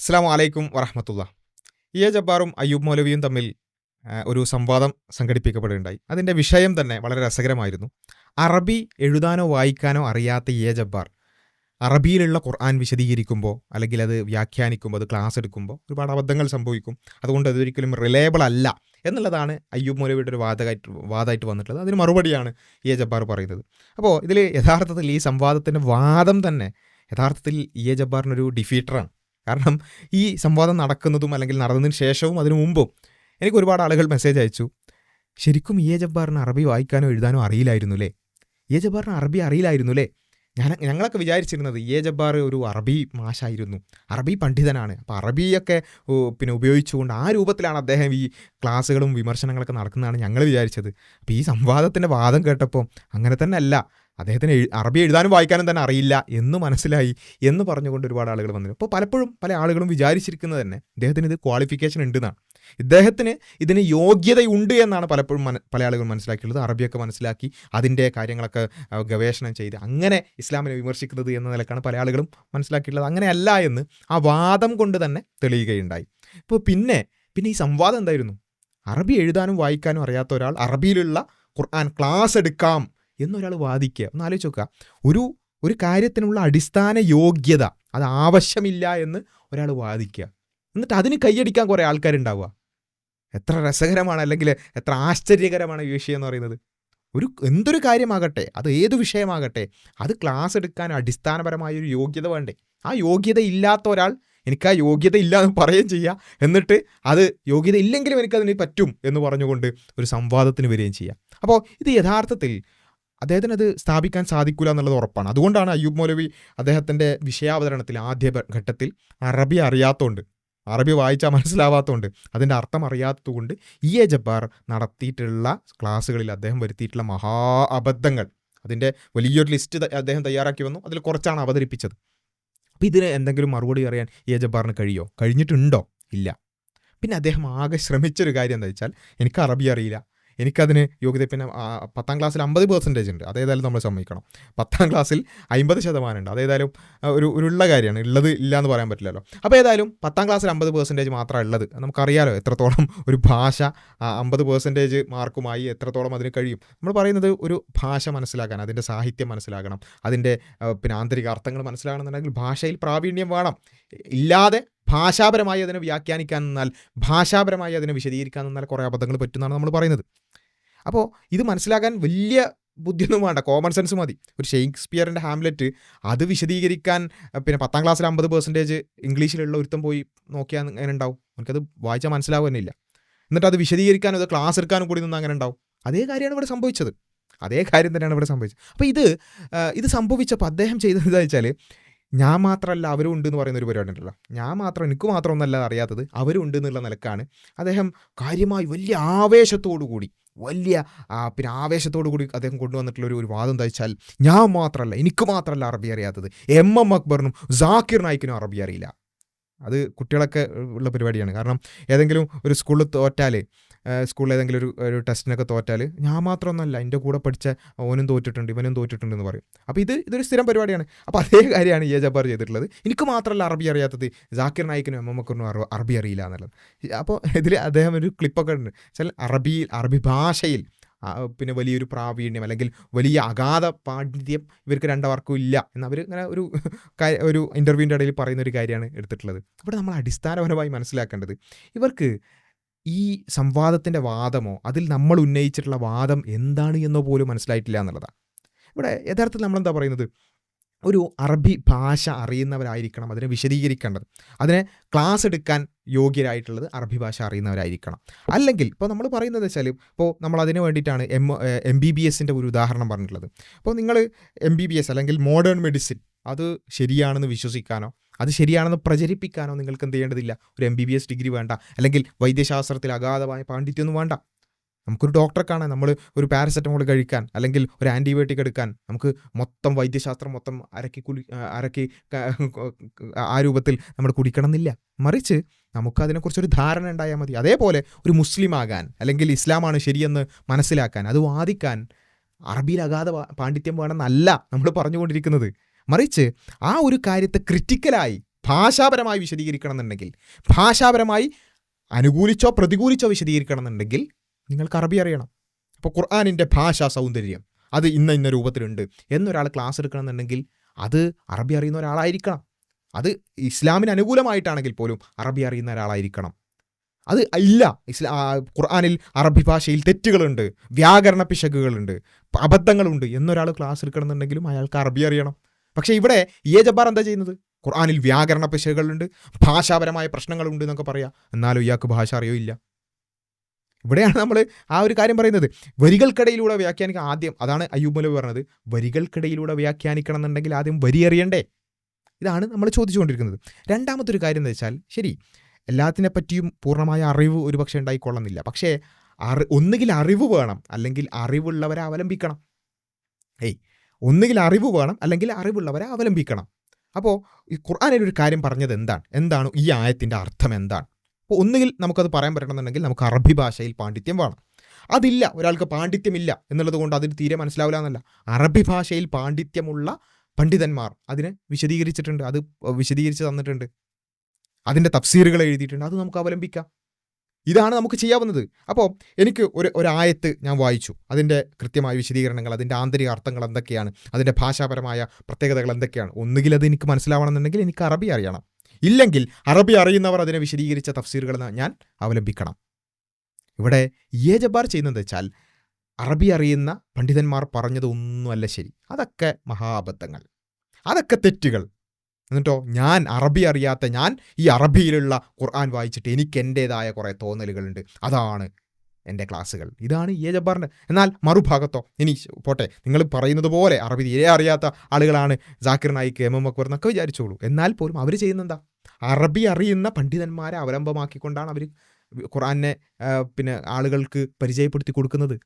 അസ്സാം വലൈക്കും വറഹമത്തുള്ള. ഇ എ ജബ്ബാറും അയ്യൂബ് മൗലവിയും തമ്മിൽ ഒരു സംവാദം സംഘടിപ്പിക്കപ്പെടുകയുണ്ടായി. അതിന്റെ വിഷയം തന്നെ വളരെ രസകരമായിരുന്നു. അറബി എഴുതാനോ വായിക്കാനോ അറിയാത്ത ഇ എ ജബ്ബാർ അറബിയിലുള്ള ഖുർആൻ വിശദീകരിക്കുമ്പോൾ അല്ലെങ്കിൽ അത് വ്യാഖ്യാനിക്കുമ്പോൾ അത് ക്ലാസ് എടുക്കുമ്പോൾ ഒരുപാട് അബദ്ധങ്ങൾ സംഭവിക്കും. അതുകൊണ്ട് അതൊരിക്കലും റിലയബിൾ അല്ല എന്നുള്ളതാണ് അയ്യൂബ് മൗലവിയുടെ ഒരു വാദമായിട്ട് വാദമായിട്ട് വന്നിട്ടുള്ളത്. അതിന് മറുപടിയാണ് ഇ എ ജബ്ബാർ പറയുന്നത്. അപ്പോൾ ഇതിൽ യഥാർത്ഥത്തിൽ ഈ സംവാദത്തിന്റെ വാദം തന്നെ യഥാർത്ഥത്തിൽ ഇ എ ജബ്ബാറിനൊരു ഡിഫീറ്ററാണ് കാരണം ഈ സംവാദം നടക്കുന്നതും അല്ലെങ്കിൽ നടന്നതിന് ശേഷവും അതിനു മുമ്പും എനിക്ക് ഒരുപാട് ആളുകൾ മെസ്സേജ് അയച്ചു. ശരിക്കും ഇ എ ജബ്ബാറിന് അറബി വായിക്കാനോ എഴുതാനോ അറിയില്ലായിരുന്നു അല്ലേ ഇ എ ജബ്ബാറിന് അറബി അറിയില്ലായിരുന്നു അല്ലേ ഞാൻ ഞങ്ങളൊക്കെ വിചാരിച്ചിരുന്നത് എ ജബ്ബാർ ഒരു അറബി മാഷായിരുന്നു. അറബി പണ്ഡിതനാണ്. അപ്പോൾ അറബിയൊക്കെ പിന്നെ ഉപയോഗിച്ചുകൊണ്ട് ആ രൂപത്തിലാണ് അദ്ദേഹം ഈ ക്ലാസ്സുകളും വിമർശനങ്ങളൊക്കെ നടക്കുന്നതാണ് ഞങ്ങൾ വിചാരിച്ചത്. അപ്പോൾ ഈ സംവാദത്തിന്റെ വാദം കേട്ടപ്പോൾ അങ്ങനെ തന്നെ അല്ല അദ്ദേഹത്തിന് അറബി എഴുതാനും വായിക്കാനും തന്നെ അറിയില്ല എന്ന് മനസ്സിലായി എന്ന് പറഞ്ഞുകൊണ്ട് ഒരുപാട് ആളുകൾ വന്നിരുന്നു. അപ്പോൾ പലപ്പോഴും പല ആളുകളും വിചാരിച്ചിരിക്കുന്നത് തന്നെ അദ്ദേഹത്തിന് ഇത് ക്വാളിഫിക്കേഷൻ ഉണ്ടെന്നാണ്. ഇദ്ദേഹത്തിന് ഇതിന് യോഗ്യതയുണ്ട് എന്നാണ് പലപ്പോഴും പല ആളുകൾ മനസ്സിലാക്കിയുള്ളത് അറബിയൊക്കെ മനസ്സിലാക്കി അതിന്റെ കാര്യങ്ങളൊക്കെ ഗവേഷണം ചെയ്ത് അങ്ങനെ ഇസ്ലാമിനെ വിമർശിക്കുന്നത് എന്ന നിലക്കാണ് പല ആളുകളും മനസ്സിലാക്കിയിട്ടുള്ളത്. അങ്ങനെയല്ല എന്ന് ആ വാദം കൊണ്ട് തന്നെ തെളിയുകയുണ്ടായി. ഇപ്പോൾ പിന്നെ പിന്നെ ഈ സംവാദം എന്തായിരുന്നു? അറബി എഴുതാനും വായിക്കാനും അറിയാത്ത ഒരാൾ അറബിയിലുള്ള ഖുർആൻ ക്ലാസ് എടുക്കാം എന്നൊരാൾ വാദിക്കുക. ഒന്ന് ആലോചിച്ച് നോക്കുക. ഒരു ഒരു കാര്യത്തിനുള്ള അടിസ്ഥാന യോഗ്യത അത് ആവശ്യമില്ല എന്ന് ഒരാൾ വാദിക്കുക. എന്നിട്ട് അതിന് കൈയടിക്കാൻ കുറേ ആൾക്കാരുണ്ടാവുക. എത്ര രസകരമാണ് അല്ലെങ്കിൽ എത്ര ആശ്ചര്യകരമാണ് ഈ വിഷയം എന്ന് പറയുന്നത്. ഒരു എന്തൊരു കാര്യമാകട്ടെ അത് ഏത് വിഷയമാകട്ടെ അത് ക്ലാസ് എടുക്കാൻ അടിസ്ഥാനപരമായ ഒരു യോഗ്യത വേണ്ടേ? ആ യോഗ്യത ഇല്ലാത്ത ഒരാൾ എനിക്ക് ആ യോഗ്യത ഇല്ല എന്ന് പറയുകയും ചെയ്യുക എന്നിട്ട് അത് യോഗ്യത ഇല്ലെങ്കിലും എനിക്കതിന് പറ്റും എന്ന് പറഞ്ഞുകൊണ്ട് ഒരു സംവാദത്തിന് വരികയും ചെയ്യാം. അപ്പോൾ ഇത് യഥാർത്ഥത്തിൽ അദ്ദേഹത്തിന് അത് സ്ഥാപിക്കാൻ സാധിക്കില്ല എന്നുള്ളത് ഉറപ്പാണ്. അതുകൊണ്ടാണ് അയ്യൂബ് മൗലവി അദ്ദേഹത്തിന്റെ വിഷയാവതരണത്തിൽ ആദ്യ ഘട്ടത്തിൽ അറബി അറിയാത്തതുകൊണ്ട് അറബി വായിച്ചാൽ മനസ്സിലാവാത്തതുകൊണ്ട് അതിന്റെ അർത്ഥം അറിയാത്തതുകൊണ്ട് ഇ എ ജബ്ബാർ നടത്തിയിട്ടുള്ള ക്ലാസ്സുകളിൽ അദ്ദേഹം വരുത്തിയിട്ടുള്ള മഹാ അബദ്ധങ്ങൾ അതിന്റെ വലിയൊരു ലിസ്റ്റ് അദ്ദേഹം തയ്യാറാക്കി വന്നു. അതിൽ കുറച്ചാണ് അവതരിപ്പിച്ചത്. അപ്പം ഇതിന് എന്തെങ്കിലും മറുപടി അറിയാൻ ഇ എ ജബ്ബാറിന് കഴിയോ? കഴിഞ്ഞിട്ടുണ്ടോ? ഇല്ല. പിന്നെ അദ്ദേഹം ആകെ ശ്രമിച്ചൊരു കാര്യം എന്താ വെച്ചാൽ എനിക്ക് അറബി അറിയില്ല. എനിക്കതിന് യോഗ്യത. പിന്നെ പത്താം ക്ലാസ്സിൽ അമ്പത് പെർസെന്റേജ് ഉണ്ട്. അതേതായാലും നമ്മൾ സമ്മതിക്കണം. പത്താം ക്ലാസ്സിൽ അമ്പത് ശതമാനം ഉണ്ട്. അതേതായാലും ഒരു ഉള്ള കാര്യമാണ്. ഉള്ളത് ഇല്ല എന്ന് പറയാൻ പറ്റില്ലല്ലോ. അപ്പോൾ ഏതായാലും പത്താം ക്ലാസ്സിൽ അമ്പത് പെർസെന്റേജ് മാത്രമേ ഉള്ളത്. നമുക്കറിയാലോ എത്രത്തോളം ഒരു ഭാഷ അമ്പത് പെർസെന്റേജ് മാർക്കുമായി എത്രത്തോളം അതിന് കഴിയും. നമ്മൾ പറയുന്നത് ഒരു ഭാഷ മനസ്സിലാക്കാൻ അതിന്റെ സാഹിത്യം മനസ്സിലാക്കണം അതിന്റെ പിന്നെ ആന്തരിക അർത്ഥങ്ങൾ മനസ്സിലാകണമെന്നുണ്ടെങ്കിൽ ഭാഷയിൽ പ്രാവീണ്യം വേണം. ഇല്ലാതെ ഭാഷാപരമായി അതിനെ വ്യാഖ്യാനിക്കാൻ നിന്നാൽ ഭാഷാപരമായി അതിനെ വിശദീകരിക്കാൻ നിന്നാൽ കുറേ അബദ്ധങ്ങൾ പറ്റുന്നതാണ് നമ്മൾ പറയുന്നത്. അപ്പോൾ ഇത് മനസ്സിലാക്കാൻ വലിയ ബുദ്ധിയൊന്നും വേണ്ട. കോമൺ സെൻസ് മതി. ഒരു ഷേക്സ്പിയറിന്റെ ഹാംലെറ്റ് അത് വിശദീകരിക്കാൻ പിന്നെ പത്താം ക്ലാസ്സിൽ അമ്പത് പെർസെന്റേജ് ഇംഗ്ലീഷിലുള്ള ഒരുത്തം പോയി നോക്കിയാൽ അങ്ങനെ ഉണ്ടാവും. നമുക്കത് വായിച്ചാൽ മനസ്സിലാവുന്നില്ല എന്നിട്ട് അത് വിശദീകരിക്കാനും അത് ക്ലാസ് എടുക്കാനും കൂടി നിന്ന് അങ്ങനെ ഉണ്ടാവും. അതേ കാര്യമാണ് ഇവിടെ സംഭവിച്ചത്. അതേ കാര്യം തന്നെയാണ് ഇവിടെ സംഭവിച്ചത്. അപ്പോൾ ഇത് ഇത് സംഭവിച്ചപ്പോൾ അദ്ദേഹം ചെയ്തത് എന്താ വെച്ചാൽ ഞാൻ മാത്രമല്ല അവരും ഉണ്ട് എന്ന് പറയുന്ന ഒരു പരിപാടി ഉണ്ടല്ലോ. ഞാൻ മാത്രം എനിക്ക് മാത്രമൊന്നല്ല അറിയാത്തത് അവരും ഉണ്ട് എന്നുള്ള നിലക്കാണ് അദ്ദേഹം കാര്യമായി വലിയ ആവേശത്തോടു കൂടി വലിയ പിന്നെ ആവേശത്തോടു കൂടി അദ്ദേഹം കൊണ്ടുവന്നിട്ടുള്ള ഒരു വാദം എന്താ വെച്ചാൽ ഞാൻ മാത്രമല്ല എനിക്ക് മാത്രമല്ല അറബി അറിയാത്തത്. എം. എം. അക്ബറിനും ജാക്കിർ നായിക്കിനും അറബി അറിയില്ല. അത് കുട്ടികളൊക്കെ ഉള്ള പരിപാടിയാണ്. കാരണം ഏതെങ്കിലും ഒരു സ്കൂളിൽ തോറ്റാൽ സ്കൂളിൽ ഏതെങ്കിലും ഒരു ഒരു ടെസ്റ്റിനൊക്കെ തോറ്റാൽ ഞാൻ മാത്രമൊന്നുമല്ല എന്റെ കൂടെ പഠിച്ച ഓനും തോറ്റിട്ടുണ്ട് ഇവനും തോറ്റിട്ടുണ്ട് എന്ന് പറയും. അപ്പോൾ ഇത് ഇതൊരു സ്ഥിരം പരിപാടിയാണ്. അപ്പോൾ അതേ കാര്യമാണ് എ ജബ്ബാർ ചെയ്തിട്ടുള്ളത്. എനിക്ക് മാത്രമല്ല അറബി അറിയാത്തത് ജാക്കിർ നായിക്കിനും എം എം അക്ബറിനും അറ- അറബി അറിയില്ല എന്നുള്ളത്. അപ്പോൾ ഇതിൽ അദ്ദേഹം ഒരു ക്ലിപ്പൊക്കെ ഉണ്ട് വെച്ചാൽ അറബിയിൽ അറബി ഭാഷയിൽ പിന്നെ വലിയൊരു പ്രാവീണ്യം അല്ലെങ്കിൽ വലിയ അഗാധ പാണ്ഡിത്യം ഇവർക്ക് രണ്ടവർക്കും ഇല്ല എന്ന് അവർ ഇങ്ങനെ ഒരു ഒരു ഇന്റർവ്യൂവിന്റെ ഇടയിൽ പറയുന്ന ഒരു കാര്യമാണ് എടുത്തിട്ടുള്ളത്. ഇവിടെ നമ്മൾ അടിസ്ഥാനപരമായി മനസ്സിലാക്കേണ്ടത് ഇവർക്ക് ഈ സംവാദത്തിന്റെ വാദമോ അതിൽ നമ്മൾ ഉന്നയിച്ചിട്ടുള്ള വാദം എന്താണ് എന്നോ പോലും മനസ്സിലായിട്ടില്ല എന്നുള്ളതാണ്. ഇവിടെ യഥാർത്ഥത്തിൽ നമ്മളെന്താ പറയുന്നത്? ഒരു അറബി ഭാഷ അറിയുന്നവരായിരിക്കണം അതിനെ വിശദീകരിക്കേണ്ടത്. അതിനെ ക്ലാസ് എടുക്കാൻ യോഗ്യരായിട്ടുള്ളത് അറബി ഭാഷ അറിയുന്നവരായിരിക്കണം. അല്ലെങ്കിൽ ഇപ്പോൾ നമ്മൾ പറയുന്നത് വെച്ചാൽ ഇപ്പോൾ നമ്മൾ അതിന് വേണ്ടിയിട്ടാണ് എം എം ബി ബി എസിന്റെ ഒരു ഉദാഹരണം പറഞ്ഞിട്ടുള്ളത്. അപ്പോൾ നിങ്ങൾ എം ബി ബി എസ് അല്ലെങ്കിൽ മോഡേൺ മെഡിസിൻ അത് ശരിയാണെന്ന് വിശ്വസിക്കാനോ അത് ശരിയാണെന്ന് പ്രചരിപ്പിക്കാനോ നിങ്ങൾക്ക് എന്ത് ചെയ്യേണ്ടതില്ല? ഒരു M B B S degree വേണ്ട. അല്ലെങ്കിൽ വൈദ്യശാസ്ത്രത്തിൽ അഗാധമായ പാണ്ഡിത്യമൊന്നും വേണ്ട. നമുക്കൊരു ഡോക്ടറെ കാണാൻ നമ്മൾ ഒരു പാരസെറ്റമോൾ കഴിക്കാൻ അല്ലെങ്കിൽ ഒരു ആന്റിബയോട്ടിക് എടുക്കാൻ നമുക്ക് മൊത്തം വൈദ്യശാസ്ത്രം മൊത്തം അരക്കി കുളി അരക്കി ആ രൂപത്തിൽ നമ്മൾ കുടിക്കണം എന്നില്ല മറിച്ച് നമുക്ക് അതിനെക്കുറിച്ചൊരു ധാരണ ഉണ്ടായാൽ മതി. അതേപോലെ ഒരു മുസ്ലിം ആകാൻ അല്ലെങ്കിൽ ഇസ്ലാമാണ് ശരിയെന്ന് മനസ്സിലാക്കാൻ അത് വാദിക്കാൻ അറബിയിൽ അഗാധ പാണ്ഡിത്യം വേണമെന്നല്ല നമ്മൾ പറഞ്ഞുകൊണ്ടിരിക്കുന്നത്. മറിച്ച് ആ ഒരു കാര്യത്തെ ക്രിറ്റിക്കലായി ഭാഷാപരമായി വിശദീകരിക്കണം എന്നുണ്ടെങ്കിൽ ഭാഷാപരമായി അനുകൂലിച്ചോ പ്രതികൂലിച്ചോ വിശദീകരിക്കണം എന്നുണ്ടെങ്കിൽ നിങ്ങൾക്ക് അറബി അറിയണം. അപ്പോൾ ഖുർആാനിന്റെ ഭാഷാ സൗന്ദര്യം അത് ഇന്ന ഇന്ന രൂപത്തിലുണ്ട് എന്നൊരാൾ ക്ലാസ് എടുക്കണമെന്നുണ്ടെങ്കിൽ അത് അറബി അറിയുന്ന ഒരാളായിരിക്കണം. അത് ഇസ്ലാമിന് അനുകൂലമായിട്ടാണെങ്കിൽ പോലും അറബി അറിയുന്ന ഒരാളായിരിക്കണം. അത് ഇല്ല. ഇസ്ലാ ഖുർആാനിൽ അറബി ഭാഷയിൽ തെറ്റുകളുണ്ട് വ്യാകരണ പിശകുകളുണ്ട് അബദ്ധങ്ങളുണ്ട് എന്നൊരാൾ ക്ലാസ് എടുക്കണമെന്നുണ്ടെങ്കിലും അയാൾക്ക് അറബി അറിയണം. പക്ഷേ ഇവിടെ എ ജബ്ബാർ എന്താ ചെയ്യുന്നത്? ഖുർആാനിൽ വ്യാകരണ പിശകുകളുണ്ട് ഭാഷാപരമായ പ്രശ്നങ്ങളുണ്ട് എന്നൊക്കെ പറയാം. എന്നാലും ഇയാൾക്ക് ഭാഷ അറിയോ ഇല്ല. ഇവിടെയാണ് നമ്മൾ ആ ഒരു കാര്യം പറയുന്നത്. വരികൾക്കിടയിലൂടെ വ്യാഖ്യാനിക്കുക ആദ്യം അതാണ് അയ്യൂബ് മൗലവി പറഞ്ഞത്. വരികൾക്കിടയിലൂടെ വ്യാഖ്യാനിക്കണം എന്നുണ്ടെങ്കിൽ ആദ്യം വരി അറിയണ്ടേ ഇതാണ് നമ്മൾ ചോദിച്ചുകൊണ്ടിരിക്കുന്നത്. രണ്ടാമത്തെ ഒരു കാര്യം എന്ന് വെച്ചാൽ ശരി എല്ലാത്തിനെ പറ്റിയും പൂർണമായ അറിവ് ഒരു പക്ഷേ ഉണ്ടായിക്കൊള്ളുന്നില്ല. പക്ഷേ അറി ഒന്നുകിൽ അറിവ് വേണം അല്ലെങ്കിൽ അറിവുള്ളവരെ അവലംബിക്കണം. ഏയ് ഒന്നുകിൽ അറിവ് വേണം അല്ലെങ്കിൽ അറിവുള്ളവരെ അവലംബിക്കണം. അപ്പോൾ ഈ ഖുർആാനിൽ ഒരു കാര്യം പറഞ്ഞത് എന്താണ്? എന്താണ് ഈ ആയത്തിന്റെ അർത്ഥം എന്താണ്? അപ്പോൾ ഒന്നുകിൽ നമുക്കത് പറയാൻ പറ്റണമെന്നുണ്ടെങ്കിൽ നമുക്ക് അറബി ഭാഷയിൽ പാണ്ഡിത്യം വേണം. അതില്ല ഒരാൾക്ക് പാണ്ഡിത്യമില്ല എന്നുള്ളത് കൊണ്ട് അതിന് തീരെ മനസ്സിലാവില്ല എന്നല്ല. അറബി ഭാഷയിൽ പാണ്ഡിത്യമുള്ള പണ്ഡിതന്മാർ അതിനെ വിശദീകരിച്ചിട്ടുണ്ട് അത് വിശദീകരിച്ച് തന്നിട്ടുണ്ട്. അതിന്റെ തഫ്സീറുകൾ എഴുതിയിട്ടുണ്ട് അത് നമുക്ക് അവലംബിക്കാം. ഇതാണ് നമുക്ക് ചെയ്യാവുന്നത്. അപ്പോൾ എനിക്ക് ഒരു ഒരായത്ത് ഞാൻ വായിച്ചു. അതിന്റെ കൃത്യമായ വിശദീകരണങ്ങൾ അതിന്റെ ആന്തരിക അർത്ഥങ്ങൾ എന്തൊക്കെയാണ് അതിന്റെ ഭാഷാപരമായ പ്രത്യേകതകൾ എന്തൊക്കെയാണ്. ഒന്നുകിൽ അത് എനിക്ക് മനസ്സിലാവണമെന്നുണ്ടെങ്കിൽ എനിക്ക് അറബി അറിയണം. ഇല്ലെങ്കിൽ അറബി അറിയുന്നവർ അതിനെ വിശദീകരിച്ച തഫ്സീറുകൾ ഞാൻ അവലംബിക്കണം. ഇവിടെ എ ജബ്ബാർ ചെയ്യുന്നത് വെച്ചാൽ അറബി അറിയുന്ന പണ്ഡിതന്മാർ പറഞ്ഞതൊന്നുമല്ല ശരി. അതൊക്കെ മഹാബദ്ധങ്ങൾ അതൊക്കെ തെറ്റുകൾ. എന്നിട്ടോ ഞാൻ അറബി അറിയാത്ത ഞാൻ ഈ അറബിയിലുള്ള ഖുർആൻ വായിച്ചിട്ട് എനിക്ക് എന്റേതായ കുറേ തോന്നലുകളുണ്ട്. അതാണ് എന്റെ ക്ലാസ്സുകൾ. ഇതാണ് എ ജബ്ബാറിന്റെ എന്നാൽ മറുഭാഗത്തോ ഇനി പോട്ടെ നിങ്ങൾ പറയുന്നത് പോലെ അറബി തീരെ അറിയാത്ത ആളുകളാണ് ജാക്കിർ നായിക്ക് എം എം അക്ബർ എന്നൊക്കെ വിചാരിച്ചോളൂ. എന്നാൽ പോലും അവർ ചെയ്യുന്നെന്താ? അറബി അറിയുന്ന പണ്ഡിതന്മാരെ അവലംബമാക്കിക്കൊണ്ടാണ് അവർ ഖുറാനെ പിന്നെ ആളുകൾക്ക് പരിചയപ്പെടുത്തി കൊടുക്കുന്നത്.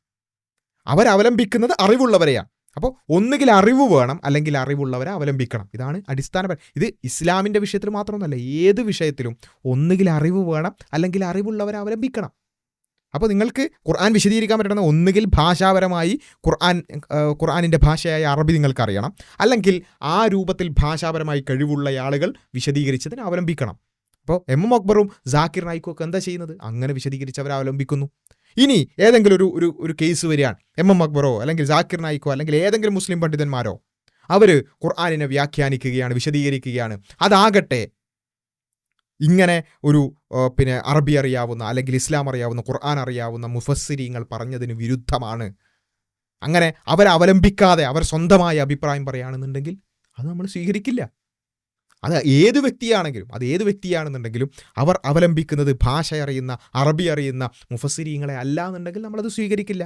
അവരവലംബിക്കുന്നത് അറിവുള്ളവരെയാണ്. അപ്പോൾ ഒന്നുകിൽ അറിവ് വേണം അല്ലെങ്കിൽ അറിവുള്ളവരെ അവലംബിക്കണം. ഇതാണ് അടിസ്ഥാനപരം ഇത് ഇസ്ലാമിന്റെ വിഷയത്തിൽ മാത്രമൊന്നുമല്ല ഏത് വിഷയത്തിലും ഒന്നുകിൽ അറിവ് വേണം അല്ലെങ്കിൽ അറിവുള്ളവരെ അവലംബിക്കണം. അപ്പോൾ നിങ്ങൾക്ക് ഖുർആൻ വിശദീകരിക്കാൻ പറ്റുന്ന ഒന്നുകിൽ ഭാഷാപരമായി ഖുർആൻ ഖുർആാനിന്റെ ഭാഷയായ അറബി നിങ്ങൾക്ക് അറിയണം അല്ലെങ്കിൽ ആ രൂപത്തിൽ ഭാഷാപരമായി കഴിവുള്ള ആളുകൾ വിശദീകരിച്ചതിന് അവലംബിക്കണം. അപ്പോൾ എം എം അക്ബറും ജാക്കിർ നായിക്കും ഒക്കെ എന്താ ചെയ്യുന്നത്? അങ്ങനെ വിശദീകരിച്ചവർ അവലംബിക്കുന്നു. ഇനി ഏതെങ്കിലും ഒരു ഒരു ഒരു കേസ് വരികയാണ്. എം എം അക്ബറോ അല്ലെങ്കിൽ ജാക്കിർ നായിക്കോ അല്ലെങ്കിൽ ഏതെങ്കിലും മുസ്ലിം പണ്ഡിതന്മാരോ അവർ ഖുർആാനിനെ വ്യാഖ്യാനിക്കുകയാണ് വിശദീകരിക്കുകയാണ്. അതാകട്ടെ ഇങ്ങനെ ഒരു പിന്നെ അറബി അറിയാവുന്ന അല്ലെങ്കിൽ ഇസ്ലാം അറിയാവുന്ന ഖുർആൻ അറിയാവുന്ന മുഫസ്സിരിങ്ങൾ പറഞ്ഞതിന് വിരുദ്ധമാണ്. അങ്ങനെ അവരെ അവലംബിക്കാതെ അവർ സ്വന്തമായ അഭിപ്രായം പറയുകയാണെന്നുണ്ടെങ്കിൽ അത് നമ്മൾ സ്വീകരിക്കില്ല. അത് ഏത് വ്യക്തിയാണെങ്കിലും അത് ഏത് വ്യക്തിയാണെന്നുണ്ടെങ്കിലും അവർ അവലംബിക്കുന്നത് ഭാഷ അറിയുന്ന അറബി അറിയുന്ന മുഫസ്സിരിങ്ങളെ അല്ല എന്നുണ്ടെങ്കിൽ നമ്മളത് സ്വീകരിക്കില്ല.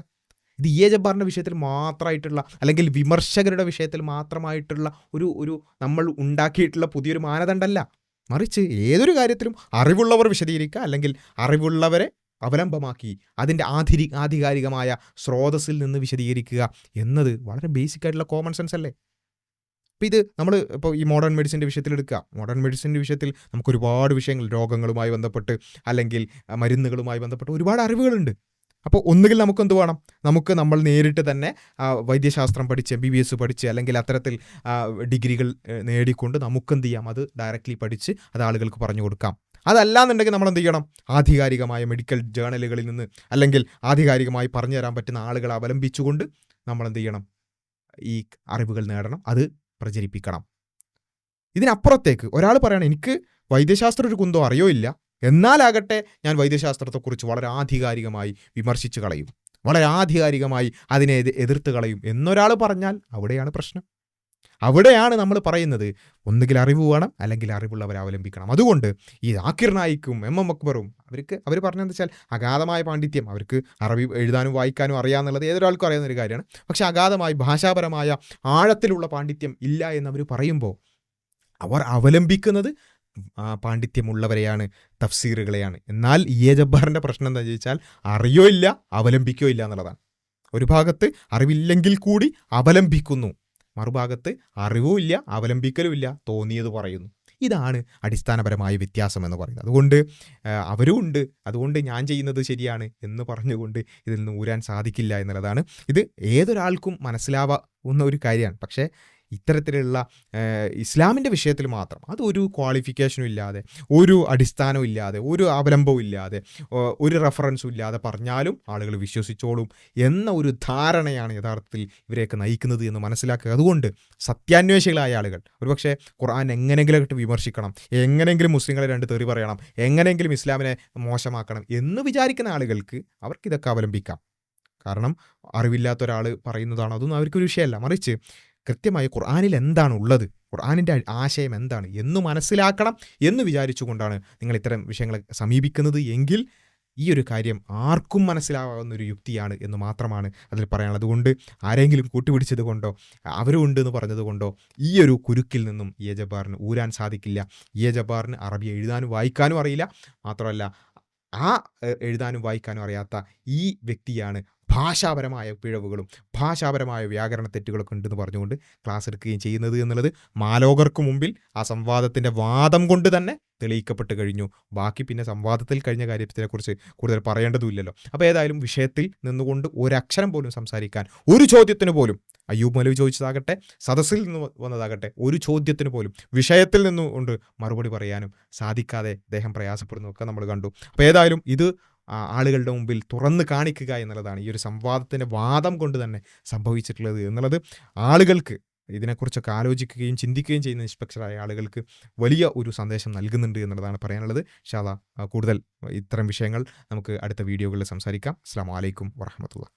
ഇത് ഇ എ ജബ്ബാറിന്റെ വിഷയത്തിൽ മാത്രമായിട്ടുള്ള അല്ലെങ്കിൽ വിമർശകരുടെ വിഷയത്തിൽ മാത്രമായിട്ടുള്ള ഒരു ഒരു നമ്മൾ ഉണ്ടാക്കിയിട്ടുള്ള പുതിയൊരു മാനദണ്ഡമല്ല. മറിച്ച് ഏതൊരു കാര്യത്തിലും അറിവുള്ളവർ വിശദീകരിക്കുക അല്ലെങ്കിൽ അറിവുള്ളവരെ അവലംബമാക്കി അതിന്റെ ആധിരി ആധികാരികമായ സ്രോതസ്സിൽ നിന്ന് വിശദീകരിക്കുക എന്നത് വളരെ ബേസിക് ആയിട്ടുള്ള കോമൺ സെൻസ് അല്ലേ? അപ്പോൾ ഇത് നമ്മൾ ഇപ്പോൾ ഈ മോഡേൺ മെഡിസിന്റെ വിഷയത്തിൽ എടുക്കുക. മോഡേൺ മെഡിസിന്റെ വിഷയത്തിൽ നമുക്ക് ഒരുപാട് വിഷയങ്ങൾ രോഗങ്ങളുമായി ബന്ധപ്പെട്ട് അല്ലെങ്കിൽ മരുന്നുകളുമായി ബന്ധപ്പെട്ട് ഒരുപാട് അറിവുകളുണ്ട്. അപ്പോൾ ഒന്നുകിൽ നമുക്ക് എന്ത് വേണം? നമുക്ക് നമ്മൾ നേരിട്ട് തന്നെ വൈദ്യശാസ്ത്രം പഠിച്ച് ബി ബി എസ് പഠിച്ച് അല്ലെങ്കിൽ അത്തരത്തിൽ ഡിഗ്രികൾ നേടിക്കൊണ്ട് നമുക്ക് എന്ത് ചെയ്യാം? അത് ഡയറക്റ്റ്ലി പഠിച്ച് അത് ആളുകൾക്ക് പറഞ്ഞു കൊടുക്കാം. അതല്ലാന്നുണ്ടെങ്കിൽ നമ്മൾ എന്ത് ചെയ്യണം? ആധികാരികമായ മെഡിക്കൽ ജേണലുകളിൽ നിന്ന് അല്ലെങ്കിൽ ആധികാരികമായി പറഞ്ഞു തരാൻ പറ്റുന്ന ആളുകളെ അവലംബിച്ചുകൊണ്ട് നമ്മൾ എന്ത് ചെയ്യണം? ഈ അറിവുകൾ നേടണം. അത് പ്രചരിപ്പിക്കണം. ഇതിനപ്പുറത്തേക്ക് ഒരാൾ പറയണം എനിക്ക് വൈദ്യശാസ്ത്ര ഒരു കുന്തോ അറിയോ ഇല്ല? എന്നാലാകട്ടെ ഞാൻ വൈദ്യശാസ്ത്രത്തെക്കുറിച്ച് വളരെ ആധികാരികമായി വിമർശിച്ചു കളയും. വളരെ ആധികാരികമായി അതിനെ എതി- എതിർത്ത് കളയും എന്നൊരാൾ പറഞ്ഞാൽ അവിടെയാണ് പ്രശ്നം. അവിടെയാണ് നമ്മൾ പറയുന്നത് ഒന്നുകിൽ അറിവ് വേണം അല്ലെങ്കിൽ അറിവുള്ളവരെ അവലംബിക്കണം. അതുകൊണ്ട് ഈ ആക്കിർ നായിക്കും എം എം അക്ബറും അവർക്ക് അവർ പറഞ്ഞതെന്ന് വെച്ചാൽ അഗാധമായ പാണ്ഡിത്യം അവർക്ക് അറബി എഴുതാനും വായിക്കാനും അറിയാമെന്നുള്ളത് ഏതൊരാൾക്കും അറിയാവുന്ന ഒരു കാര്യമാണ്. പക്ഷെ അഗാധമായി ഭാഷാപരമായ ആഴത്തിലുള്ള പാണ്ഡിത്യം ഇല്ല എന്നവർ പറയുമ്പോൾ അവർ അവലംബിക്കുന്നത് പാണ്ഡിത്യമുള്ളവരെയാണ് തഫ്സീറുകളെയാണ്. എന്നാൽ ഇ എ ജബ്ബാറിന്റെ പ്രശ്നം എന്താ ചോദിച്ചാൽ അറിയോ ഇല്ല അവലംബിക്കോ ഇല്ല എന്നുള്ളതാണ്. ഒരു ഭാഗത്ത് അറിവില്ലെങ്കിൽ കൂടി അവലംബിക്കുന്നു മറുഭാഗത്ത് അറിവും ഇല്ല അവലംബിക്കലും ഇല്ല തോന്നിയത് പറയുന്നു. ഇതാണ് അടിസ്ഥാനപരമായ വ്യത്യാസം എന്ന് പറയുന്നത്. അതുകൊണ്ട് അവരും ഉണ്ട്. അതുകൊണ്ട് ഞാൻ ചെയ്യുന്നത് ശരിയാണ് എന്ന് പറഞ്ഞുകൊണ്ട് ഇതിൽ നിന്ന് ഊരാൻ സാധിക്കില്ല എന്നുള്ളതാണ്. ഇത് ഏതൊരാൾക്കും മനസ്സിലാവുന്ന ഒരു കാര്യമാണ്. പക്ഷേ ഇത്തരത്തിലുള്ള ഇസ്ലാമിന്റെ വിഷയത്തിൽ മാത്രം. അത് ഒരു ക്വാളിഫിക്കേഷനും ഇല്ലാതെ ഒരു അടിസ്ഥാനവും ഇല്ലാതെ ഒരു അവലംബവും ഇല്ലാതെ ഒരു റെഫറൻസും ഇല്ലാതെ പറഞ്ഞാലും ആളുകൾ വിശ്വസിച്ചോളും എന്ന ഒരു ധാരണയാണ് യഥാർത്ഥത്തിൽ ഇവരെയൊക്കെ നയിക്കുന്നത് എന്ന് മനസ്സിലാക്കുക. അതുകൊണ്ട് സത്യാന്വേഷികളായ ആളുകൾ ഒരുപക്ഷെ ഖുർആൻ എങ്ങനെയെങ്കിലും ഇട്ട് വിമർശിക്കണം എങ്ങനെയെങ്കിലും മുസ്ലിങ്ങളെ രണ്ട് തെറി പറയണം എങ്ങനെയെങ്കിലും ഇസ്ലാമിനെ മോശമാക്കണം എന്ന് വിചാരിക്കുന്ന ആളുകൾക്ക് അവർക്കിതൊക്കെ അവലംബിക്കാം. കാരണം അറിവില്ലാത്ത ഒരാൾ പറയുന്നതാണ് അതൊന്നും അവർക്കൊരു വിഷയമല്ല. മറിച്ച് കൃത്യമായി ഖുർആാനിൽ എന്താണ് ഉള്ളത് ഖുർആാനിന്റെ ആശയം എന്താണ്? എന്ന് മനസ്സിലാക്കണം എന്ന് വിചാരിച്ചുകൊണ്ടാണ് നിങ്ങൾ ഇത്തരം വിഷയങ്ങളെ സമീപിക്കുന്നത് എങ്കിൽ ഈ ഒരു കാര്യം ആർക്കും മനസ്സിലാവുന്ന ഒരു യുക്തിയാണ് എന്ന് മാത്രമാണ് അതിൽ പറയാനുള്ളത്. അതുകൊണ്ട് ആരെങ്കിലും കൂട്ടുപിടിച്ചത് കൊണ്ടോ അവരുണ്ട് എന്ന് പറഞ്ഞത് കൊണ്ടോ ഈ ഒരു കുരുക്കിൽ നിന്നും എ ജബ്ബാറിന് ഊരാൻ സാധിക്കില്ല. എ ജബ്ബാറിന് അറബി എഴുതാനും വായിക്കാനും അറിയില്ല. മാത്രമല്ല ആ എഴുതാനും വായിക്കാനും അറിയാത്ത ഈ വ്യക്തിയാണ് ഭാഷാപരമായ പിഴവുകളും ഭാഷാപരമായ വ്യാകരണ തെറ്റുകളൊക്കെ ഉണ്ടെന്ന് പറഞ്ഞുകൊണ്ട് ക്ലാസ് എടുക്കുകയും ചെയ്യുന്നത് എന്നുള്ളത് മാലോകർക്ക് മുമ്പിൽ ആ സംവാദത്തിന്റെ വാദം കൊണ്ട് തന്നെ തെളിയിക്കപ്പെട്ട് കഴിഞ്ഞു. ബാക്കി പിന്നെ സംവാദത്തിൽ കഴിഞ്ഞ കാര്യത്തിനെക്കുറിച്ച് കൂടുതൽ പറയേണ്ടതുമില്ലല്ലോ. അപ്പോൾ ഏതായാലും വിഷയത്തിൽ നിന്നുകൊണ്ട് ഒരക്ഷരം പോലും സംസാരിക്കാൻ ഒരു ചോദ്യത്തിന് പോലും അയ്യൂബ് മലവി ചോദിച്ചതാകട്ടെ സദസ്സിൽ നിന്ന് വന്നതാകട്ടെ ഒരു ചോദ്യത്തിന് പോലും വിഷയത്തിൽ നിന്നുകൊണ്ട് മറുപടി പറയാനും സാധിക്കാതെ അദ്ദേഹം പ്രയാസപ്പെടുന്നതൊക്കെ നമ്മൾ കണ്ടു. അപ്പോൾ ഏതായാലും ഇത് ആളുകളുടെ മുമ്പിൽ തുറന്നു കാണിക്കുക എന്നുള്ളതാണ് ഈ ഒരു സംവാദത്തിന്റെ വാദം കൊണ്ട് തന്നെ സംഭവിച്ചിട്ടുള്ളത് എന്നുള്ളത് ആളുകൾക്ക് ഇതിനെക്കുറിച്ചൊക്കെ ആലോചിക്കുകയും ചിന്തിക്കുകയും ചെയ്യുന്ന നിഷ്പക്ഷരായ ആളുകൾക്ക് വലിയ ഒരു സന്ദേശം നൽകുന്നുണ്ട് എന്നുള്ളതാണ് പറയാനുള്ളത്. ഷാദ കൂടുതൽ ഇത്തരം വിഷയങ്ങൾ നമുക്ക് അടുത്ത വീഡിയോകളിൽ സംസാരിക്കാം. അസ്സാം വലൈക്കും വറഹമത്തുള്ള